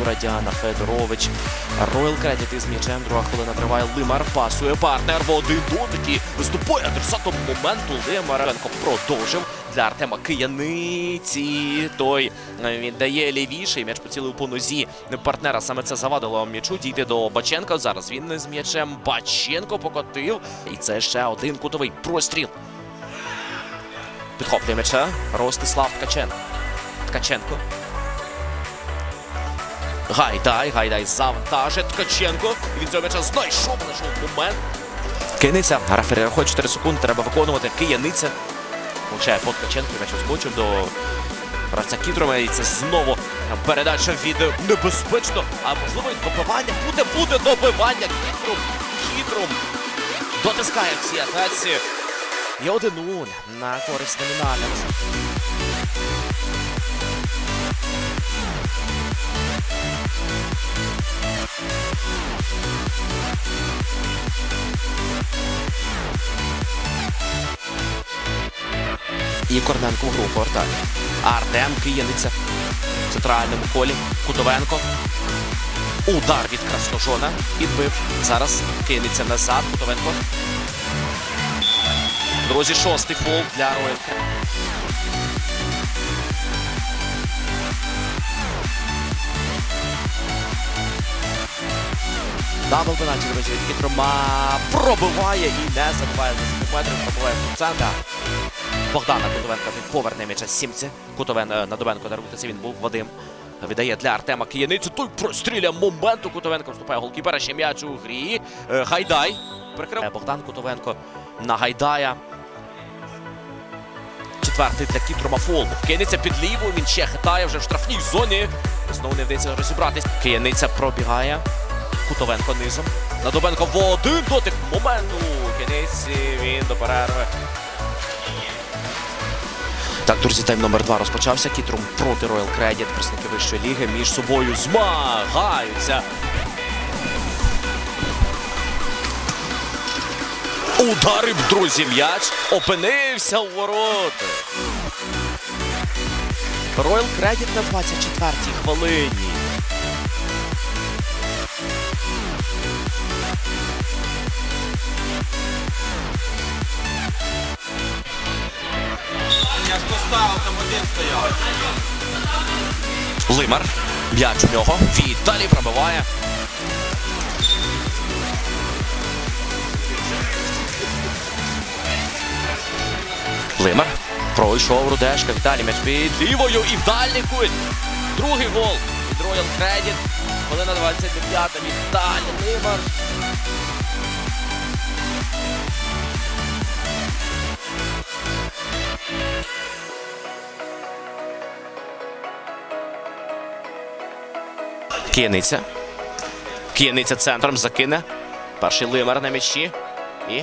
Юра Діана Федорович. Роyal Кредит із м'ячем. Друга хвилина триває. Лимар пасує партнер в один дотики. Виступає адресатом моменту. Лимаренко продовжив для Артема Кияниці. Той е, віддає лівіше. М'яч поцілив по нозі партнера. Саме це завадило м'ячу. Дійде до Баченка. Зараз він з м'ячем. Баченко покотив. І це ще один кутовий простріл. Підхоплює м'яча. Ростислав Ткаченко. Ткаченко. Гайдай, гайдай завантажить Ткаченко. І Він цього м'яча знайшов, знайшов момент. Кинеться. Рефері рахує 4 секунди. Треба виконувати. Кияниця. Влучає по Ткаченко. М'яч оскочив до гравця Кідрома. І це знову передача від небезпечно. А можливо і добивання. Буде, буде добивання. Кідрум. Кідрум. Дотискає всі атаці. Є 1-0 на користь номінального. І Корненко в гру повертає. Артем Кияниця в центральному колі. Кутовенко. Удар від Красножона. Підбив. Зараз кинеться назад. Кутовенко. Друзі, шостий фол для Роялка. Дабл пенальті, друзі, від Кітрома пробиває і не забиває за 10 метрів, пробиває в центр. Богдана Кутовенка він поверне м'яча сімці. Кутовен е, на Довенко дарується, він був Вадим. Віддає для Артема Кияницю. Той простріляє моменту. Кутовенко вступає голкіпера. Ще м'яч у грі. Е, Гайдай. Прикриває Богдан Кутовенко на Гайдая. Четвертий для Кітрома фол. Кинеться під ліву. Він ще хитає вже в штрафній зоні. Знову не вдається розібратись. Кияниця пробігає. Кутовенко низом. На Довенко в один дотик моменту. Кінець він до перерви. Так, друзі, тайм номер два розпочався. Кітрум проти Royal Credit. Представники вищої ліги між собою змагаються. Ударив, друзі, м'яч. Опинився у вороти. Royal Credit на 24-й хвилині. Лимар. М'яч у нього. Віталій пробиває. Лимар. Пройшов Рудешка. Віталій м'яч під лівою і в дальній кут. Другий гол від Royal Credit. Хвилина 29 Віталій Лимар. Кияниця. Кияниця центром закине. Перший лимар на м'ячі. І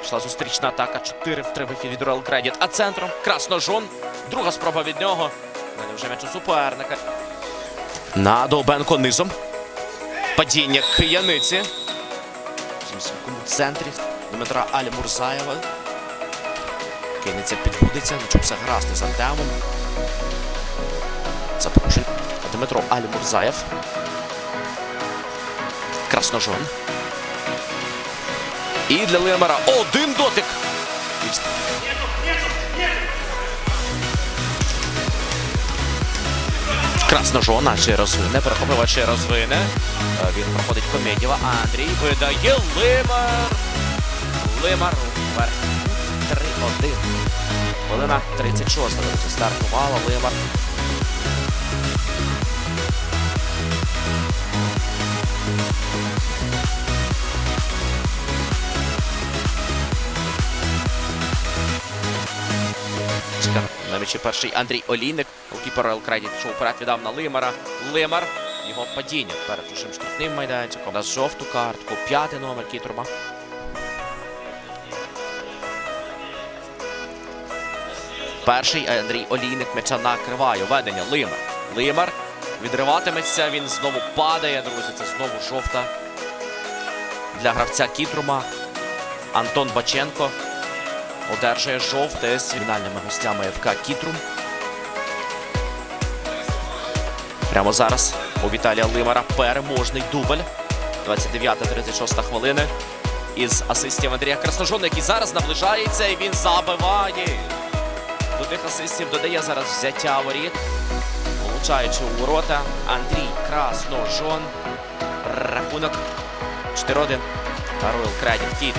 пішла зустрічна атака. 4 в 3 вихід від Royal Credit. А центром Красножон. Друга спроба від нього. Далі вже м'яч у суперника. На Довбенко низом. Падіння Кияниці. В центрі Дмитра Алі-Мурзаєва. Кияниця підводиться. Нічого все гаразд з Артемом. Дмитро Алі-Мурзаєв. Красножон. І для Лемера один дотик. І вс- Красножона ще розвине, перехопила ще розвине. Е, Він проходить Комедєва. Андрій видає Лимар. Лимар вверх. 3-1. Хвилина 36. Це стартувала Лимар. На перший Андрій Олійник. Голкіпер Credit пішов вперед, віддав на Лимара. Лимар. Його падіння перед чужим штрафним майданчиком. На жовту картку. П'ятий номер Кітрума. Перший Андрій Олійник м'яча накриває. Ведення Лимар. Лимар. Відриватиметься. Він знову падає, друзі. Це знову жовта. Для гравця Кітрума. Антон Баченко одержує жовте з фінальними гостями ФК Кітрум. Прямо зараз у Віталія Лимара. Переможний дубль. 29-36 хвилини. Із асистів Андрія Красножона, який зараз наближається і він забиває. До тих асистів додає зараз взяття воріт. Влучаючи у ворота Андрій Красножон. Рахунок 4-1. Роyal Credit Кіт.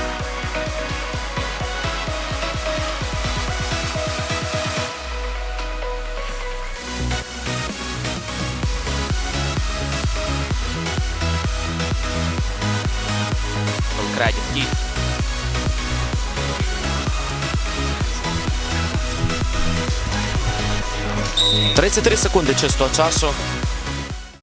Royal Credit Кіт. Тридцять три секунди чистого часу.